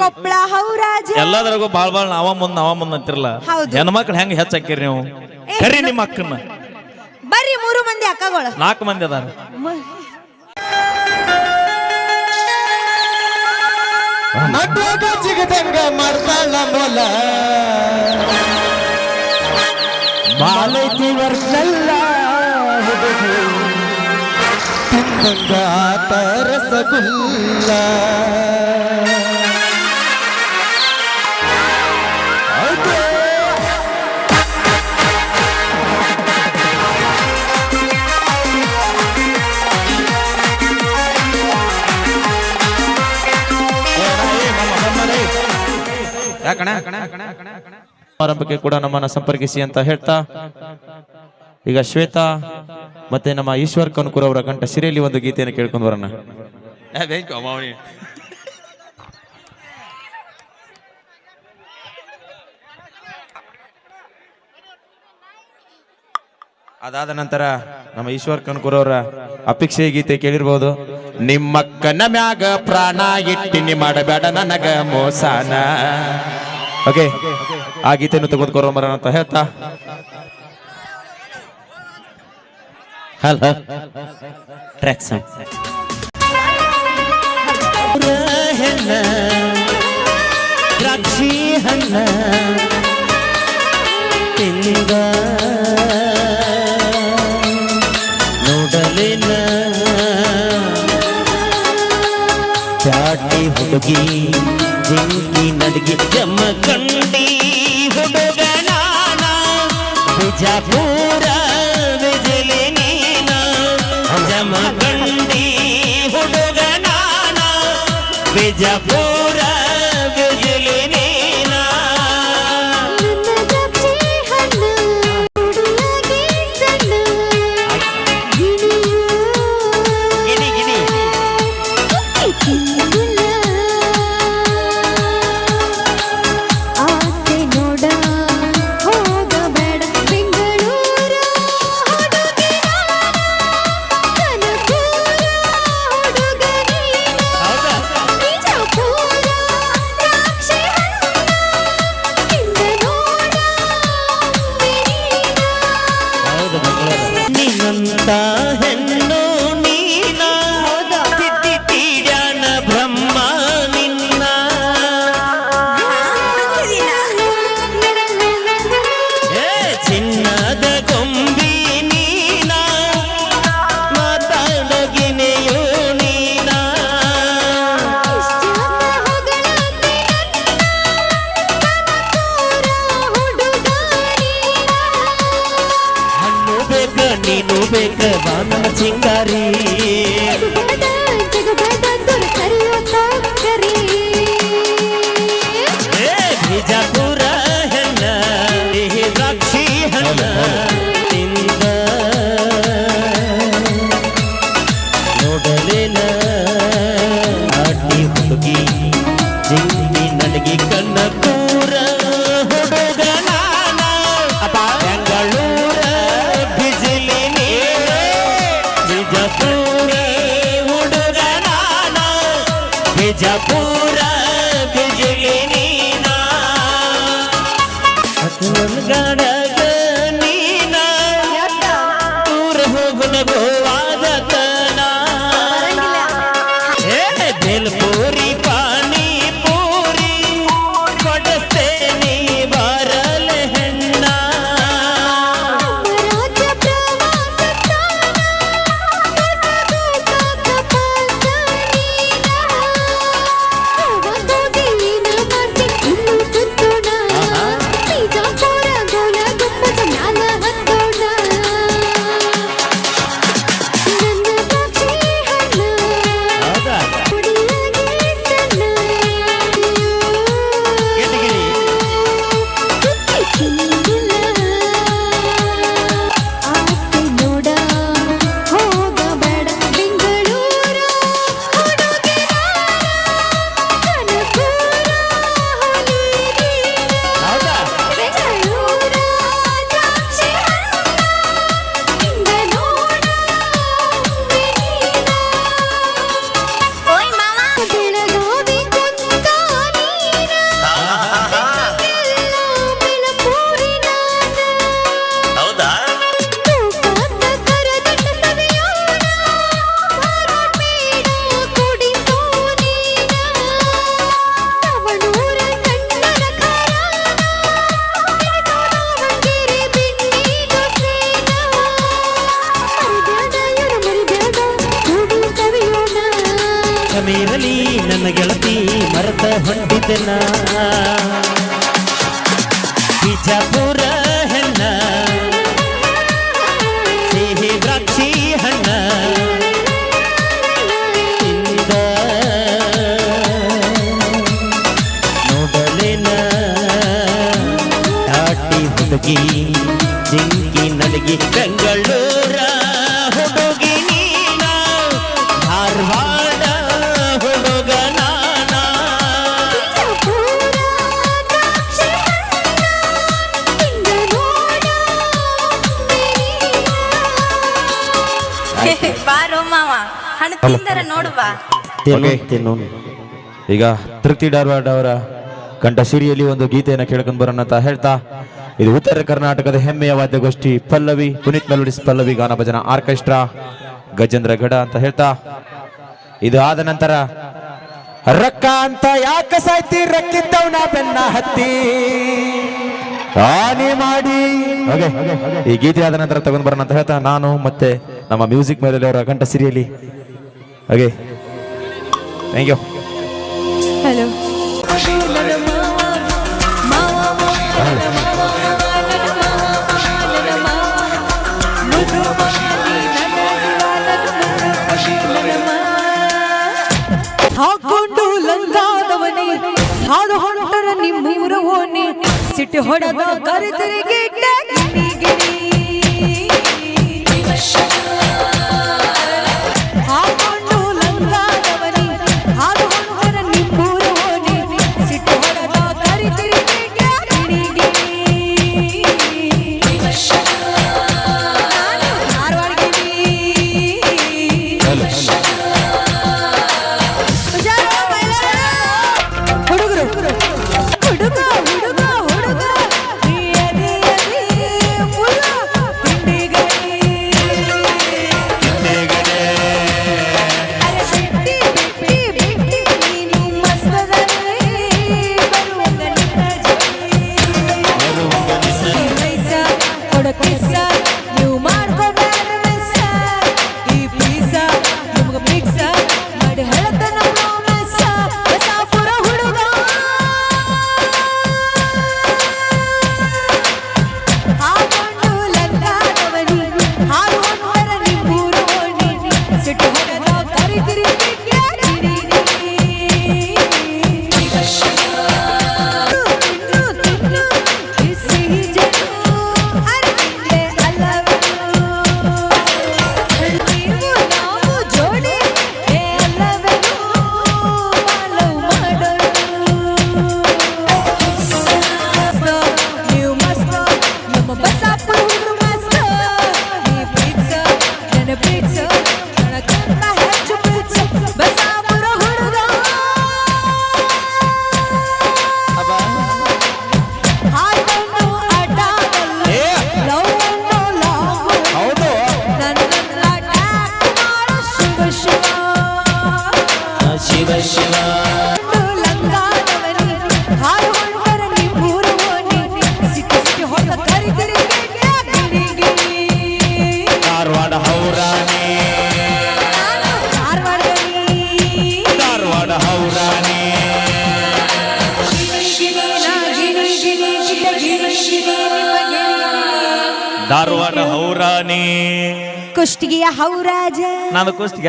ಕೊಪ್ಪಳ ಹೌರಾಜ ಎಲ್ಲದರಾಗೂ ಬಾಳ್ ಬಾಳ್ ನಾವ ಮುಂದ್ ನಾವ ಮುಂದ್ ಅಂತಿರಲ್ಲ? ಹೌದು. ಹೆಣ್ಮಕ್ಳು ಹೆಂಗ್ ಹೆಚ್ಚಾಕಿರಿ ನೀವು? ಕರಿ ನಿಮ್ಮ ಬರೀ ಬರ್ರಿ ಮೂರು ಮಂದಿ ಅಕ್ಕಗಳು. ನಾಲ್ಕು ಮಂದಿ ಅದಾರ. ನಡುವಾಗ ಜಿಗದಂಗ ಮಾಡ್ತಾಳ ಮೊಲ. ವರ್ಷಲ್ಲ ತಿಂದಂಗ ಆತ ರಸಗುಲ್ಲ ಹೌದು. ಯಾಕಣ ಆರಂಭಕ್ಕೆ ಕೂಡ ನಮ್ಮನ್ನ ಸಂಪರ್ಕಿಸಿ ಅಂತ ಹೇಳ್ತಾ ಈಗ ಶ್ವೇತಾ ಮತ್ತೆ ನಮ್ಮ ಈಶ್ವರ್ ಕನ್ಕೂರ್ ಅವರ ಕಂಠ ಸಿರಿಯಲ್ಲಿ ಒಂದು ಗೀತೆಯನ್ನು ಕೇಳ್ಕೊಂಡು ಬರೋಣ. ಅದಾದ ನಂತರ ನಮ್ಮ ಈಶ್ವರ್ ಕನ್ಕುರ್ ಅವರ ಅಪೇಕ್ಷೆ ಗೀತೆ ಕೇಳಿರ್ಬೋದು. ನಿಮ್ಮಕ್ಕನ ಮ್ಯಾಗ ಪ್ರಾಣ ಇಟ್ಟಿನಿ ಮಾಡಬೇಡ ನನಗ ಮೋಸಾನ. ಓಕೆ ಆ ಗೀತೆಯನ್ನು ತೆಗೆದುಕೊರೋ ಅಂತ ಹೇಳ್ತಾ. ಹಲೋ ಟ್ರ್ಯಾಕ್ ಸಾಂಗ್ ಹೆಣ್ಣ ದ್ರಾಕ್ಷಿ ಹಣ್ಣ ತಿಂದ ನೋಡಲಿನ ಚಾಟಿ ಹುಡುಗಿ ಜಿಂಕಿ ನಡಗಿ ಜಮಖಂಡಿ ಹುಡುಗ ನಾನ ಬಿಜಾಪುರ ಜಮಖಂಡಿ ಹುಡುಗ ನಾನ. ಬಿಜಾಪುರ ಜಿಂಗಿ ನಡಗಿ ಕಣ್ಣ ಪೂರ ಹುಡುಗ ನಾನ ಬೆಂಗಳೂರ ಬಿಜಿಲಿ ನೀರ ಬಿಜಾಪುರ ಹುಡುಗ ನಾನ ಬಿಜಾಪುರ ಬಿಜಿಲಿ ನೀನ ಗಡಗ ನೀನ ದೂರ ಹೋಗುನ ಗೋವಾದ ಹುಡುಗಿ ಜಿಂಕಿ ನಲಗಿ ಬೆಂಗಳೂರ ಹುಡುಗಿ ನೀನ. ಧಾರವಾಡ ಹುಡುಗ ನಾನ. ಬಾರೋ ಮಾವ ಹಣ್ಣು ತಿಂದರ ನೋಡುವ ತಿನ್ನು ತಿನ್ನು. ಈಗ ತೃಪ್ತಿ ಧಾರವಾಡ ಅವರ ಕಂಠ ಸಿರಿಯಲ್ಲಿ ಒಂದು ಗೀತೆಯನ್ನು ಕೇಳ್ಕೊಂಡು ಬರೋಣ ಅಂತ ಹೇಳ್ತಾ ಇದು ಉತ್ತರ ಕರ್ನಾಟಕದ ಹೆಮ್ಮೆಯ ವಾದ್ಯಗೋಷ್ಠಿ ಪಲ್ಲವಿ ಪುನೀತ್ ಮೆಲೋಡಿಸ್ ಪಲ್ಲವಿ ಗಾನ ಭಜನ ಆರ್ಕೆಸ್ಟ್ರಾ ಗಜೇಂದ್ರ ಗಡ ಅಂತ ಹೇಳ್ತಾ. ಇದು ಆದ ನಂತರ ರಕ್ಕ ಅಂತ ಯಾಕ ಸಾಯ್ತಿ? ರಕ್ಕಿದ್ದವನ ಬೆನ್ನ ಹತ್ತಿ. ಹಾನಿ ಮಾಡಿ. ಈ ಗೀತೆ ಆದ ನಂತರ ತಗೊಂಡ್ ಬರೋಣ ಅಂತ ಹೇಳ್ತಾ. ನಾನು ಮತ್ತೆ ನಮ್ಮ ಮ್ಯೂಸಿಕ್ ಮೇಲೆ ಅವರ ಗಂಟ ಸಿರಿಯಲ್ಲಿ. ಹಾಗೆ ಥ್ಯಾಂಕ್ ಯು ಹಲೋ ಹಾಡು ಹೊಂಟರ ನಿಮ್ಮೂರ ಓಣಿ. ಸಿಟ್ಟು ಹೊಡೆದ ಕರೆತರಿಗೆ ಗಿಣಿ ಗಿಣಿ. ಗೆಳೆಯ. ಧಾರವಾಡ ಹೌರಾಜ ನಾನು ಕುಸ್ತಿಗೆ